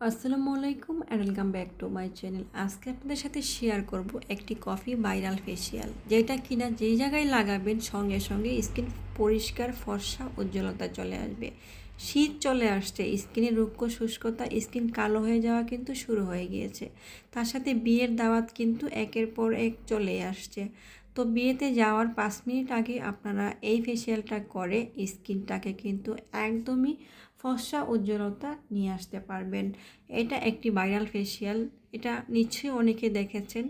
আসসালামু আলাইকুম and welcome back to my channel আজকে আপনাদের সাথে শেয়ার করব একটি কফি ভাইরাল ফেসিয়াল যেটা কিনা যেই জায়গায় লাগাবেন সঙ্গে সঙ্গে স্কিন পরিষ্কার, ফর্সা, উজ্জ্বলতা চলে আসবে। শীত চলে আসছে স্কিনের রুক্ষ, শুষ্কতা স্কিন কালো হয়ে যাওয়া কিন্তু শুরু হয়ে গিয়েছে। তার সাথে বিয়ের দাওয়াত কিন্তু একের পর এক চলে আসছে। তো বিয়েতে যাওয়ার পাঁচ মিনিট আগে আপনারা এই ফেসিয়ালটা করে স্কিনটাকে কিন্তু একদমই ফর্সা উজ্জ্বলতা নিয়ে আসতে পারবেন। এটা একটি ভাইরাল ফেসিয়াল এটা নিশ্চয়ই অনেকে দেখেছেন।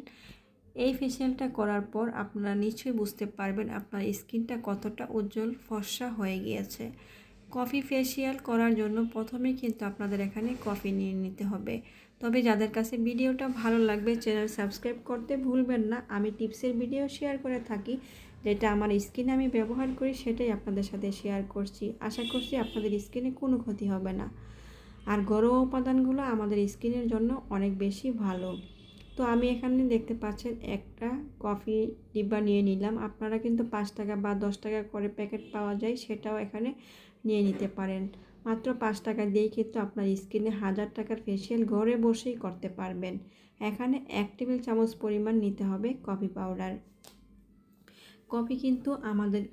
এই ফেসিয়ালটা করার পর আপনারা নিশ্চয়ই বুঝতে পারবেন আপনার স্কিনটা কতটা উজ্জ্বল ফর্সা হয়ে গিয়েছে। কফি ফেসিয়াল করার জন্য প্রথমে কিন্তু আপনাদের এখানে কফি নিয়ে নিতে হবে। তবে যাদের কাছে ভিডিওটা ভালো লাগবে চ্যানেল সাবস্ক্রাইব করতে ভুলবেন না। আমি টিপসের ভিডিও শেয়ার করে থাকি। যেটা আমার স্কিনে আমি ব্যবহার করি, সেটাই আপনাদের সাথে শেয়ার করছি। আশা করছি আপনাদের স্কিনে কোনো ক্ষতি হবে না। আর ঘরোয়া উপাদানগুলো আমাদের স্কিনের জন্য অনেক বেশি ভালো। তো আমি এখানে দেখতে পাচ্ছেন একটা কফি ডিব্বা নিয়ে নিলাম। আপনারা কিন্তু পাঁচ টাকা বা দশ টাকা করে প্যাকেট পাওয়া যায়, সেটাও এখানে নিয়ে নিতে পারেন। মাত্র পাঁচ টাকা দিয়েই কিন্তু আপনার স্কিনে হাজার টাকার ফেসিয়াল ঘরে বসেই করতে পারবেন। এখানে এক টেবিল চামচ পরিমাণ নিতে হবে কফি পাউডার। কফি কিন্তু আমাদের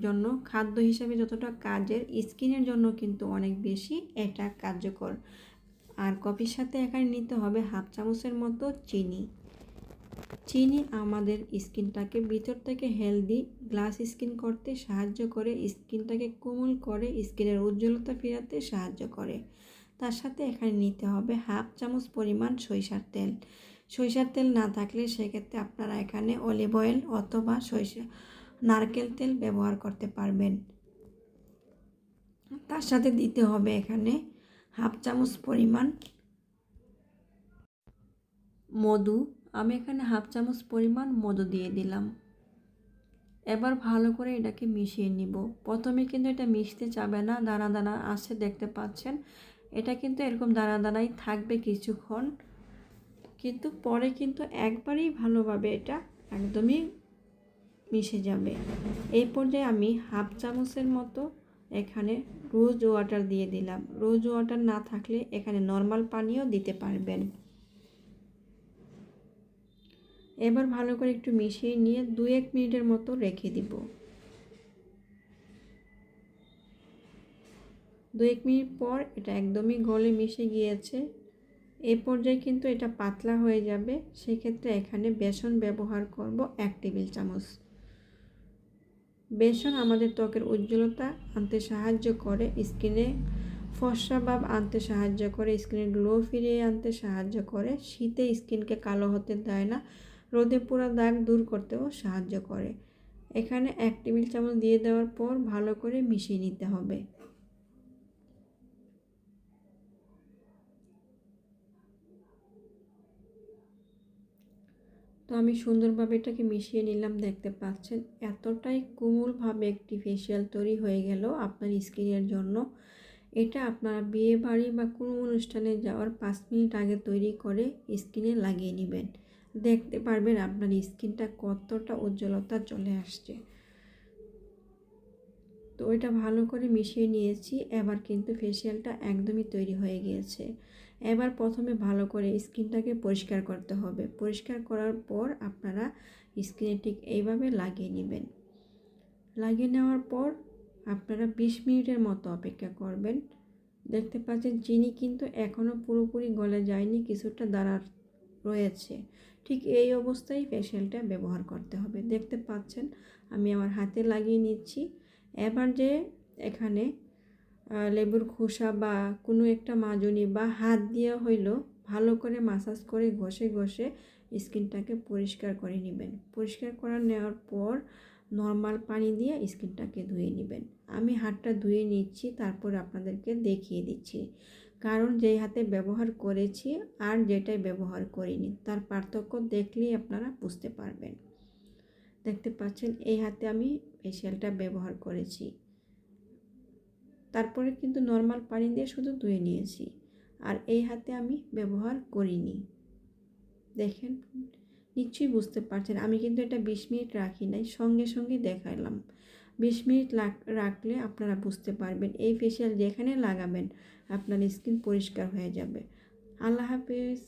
জন্য, খাদ্য হিসাবে যতটা কাজের, স্কিনের জন্য কিন্তু অনেক বেশি এটা কার্যকর। আর কফির সাথে এখানে নিতে হবে হাফ চামচের মতো চিনি। চিনি আমাদের স্কিনটাকে ভিতর থেকে হেলদি, গ্লাস স্কিন করতে সাহায্য করে, স্কিনটাকে কোমল করে, স্কিনের উজ্জ্বলতা ফেরাতে সাহায্য করে। তার সাথে এখানে নিতে হবে হাফ চামচ পরিমাণ সরিষার তেল। সরিষার তেল না থাকলে সেক্ষেত্রে আপনারা এখানে অলিভ অয়েল অথবা সরিষা, নারকেল তেল ব্যবহার করতে পারবেন। তার সাথে দিতে হবে এখানে হাফ চামচ পরিমাণ মধু। আমি এখানে হাফ চামচ পরিমাণ মধু দিয়ে দিলাম। এবার ভালো করে এটাকে মিশিয়ে নিব। প্রথমে কিন্তু এটা মিশতে যাবে না, দানা দানা আছে দেখতে পাচ্ছেন। এটা কিন্তু এরকম দানা দানাই থাকবে কিছুক্ষণ। কিন্তু পরে কিন্তু একবারেই ভালোভাবে এটা একদমই মিশে যাবে। এই পর্যায়ে আমি হাফ চামচের মতো এখানে রোজ ওয়াটার দিয়ে দিলাম। রোজ ওয়াটার না থাকলে এখানে নর্মাল পানিও দিতে পারবেন। এবার ভালো করে একটু মিশিয়ে নিয়ে দু এক মিনিটের মতো রেখে দিব। দু এক মিনিট পর এটা একদমই গলে মিশে গিয়েছে। এ পর্যায়ে কিন্তু এটা পাতলা হয়ে যাবে। সেক্ষেত্রে এখানে বেসন ব্যবহার করব এক টেবিল চামচ। বেসন আমাদের ত্বকের উজ্জ্বলতা আনতে সাহায্য করে, স্কিনে ফর্সা ভাব আনতে সাহায্য করে স্কিনের গ্লো ফিরিয়ে আনতে সাহায্য করে। শীতে স্কিনকে কালো হতে দেয় না, রোদে পোড়া দাগ দূর করতেও সাহায্য করে। এখানে এক টেবিল চামচ দিয়ে দেওয়ার পর ভালো করে মিশিয়ে নিতে হবে। তো আমি সুন্দরভাবে এটাকে মিশিয়ে নিলাম, দেখতে পাচ্ছেন? এতটাই কোমলভাবে একটি ফেসিয়াল তৈরি হয়ে গেল আপনার স্কিনের জন্য। এটা আপনারা বিয়ে বাড়ি বা কোনো অনুষ্ঠানে যাওয়ার পাঁচ মিনিট আগে তৈরি করে স্কিনে লাগিয়ে নেবেন। দেখতে পারবেন আপনার স্কিনটা কতটা উজ্জ্বলতা চলে আসছে। তো ওইটা ভালো করে মিশিয়ে নিয়েছি, এবার কিন্তু ফেসিয়ালটা একদমই তৈরি হয়ে গিয়েছে। এবার প্রথমে ভালো করে স্কিনটাকে পরিষ্কার করতে হবে। পরিষ্কার করার পর আপনারা স্কিনে ঠিক এইভাবে লাগিয়ে নেবেন। লাগিয়ে নেওয়ার পর আপনারা বিশ মিনিটের মতো অপেক্ষা করবেন। দেখতে পাচ্ছেন চিনি কিন্তু এখনও পুরোপুরি গলে যায়নি, কিছুটা দাঁড়ার রয়েছে। ঠিক এই অবস্থায় ফেসিয়ালটা ব্যবহার করতে হবে। দেখতে পাচ্ছেন আমি আমার হাতে লাগিয়ে নিচ্ছি। এবার যে এখানে লেবুর খোসা বা কোনো একটা মাজনি বা হাত দিয়ে হইল ভালো করে মাসাজ করে ঘষে ঘষে স্কিনটাকে পরিষ্কার করে নেবেন। পরিষ্কার করা নেওয়ার পর নর্মাল পানি দিয়ে স্কিনটাকে ধুয়ে নেবেন। আমি হাতটা ধুয়ে নিচ্ছি, তারপর আপনাদেরকে দেখিয়ে দিচ্ছি। কারণ যেই হাতে ব্যবহার করেছি আর যেটাই ব্যবহার করিনি, তার পার্থক্য দেখলেই আপনারা বুঝতে পারবেন। দেখতে পাচ্ছেন, এই হাতে আমি ফেসিয়ালটা ব্যবহার করেছি। তারপরে কিন্তু নর্মাল পানি দিয়ে শুধু ধুয়ে নিয়েছি। আর এই হাতে আমি ব্যবহার করিনি। দেখেন, নিশ্চয়ই বুঝতে পারছেন, আমি কিন্তু এটা বিশ মিনিট রাখি নাই, সঙ্গে সঙ্গে দেখালাম বিশ মিনিট রাখলে আপনারা বুঝতে পারবেন, এই ফেসিয়াল যেখানে লাগাবেন, আপনার স্কিন পরিষ্কার হয়ে যাবে। আল্লাহ হাফিজ।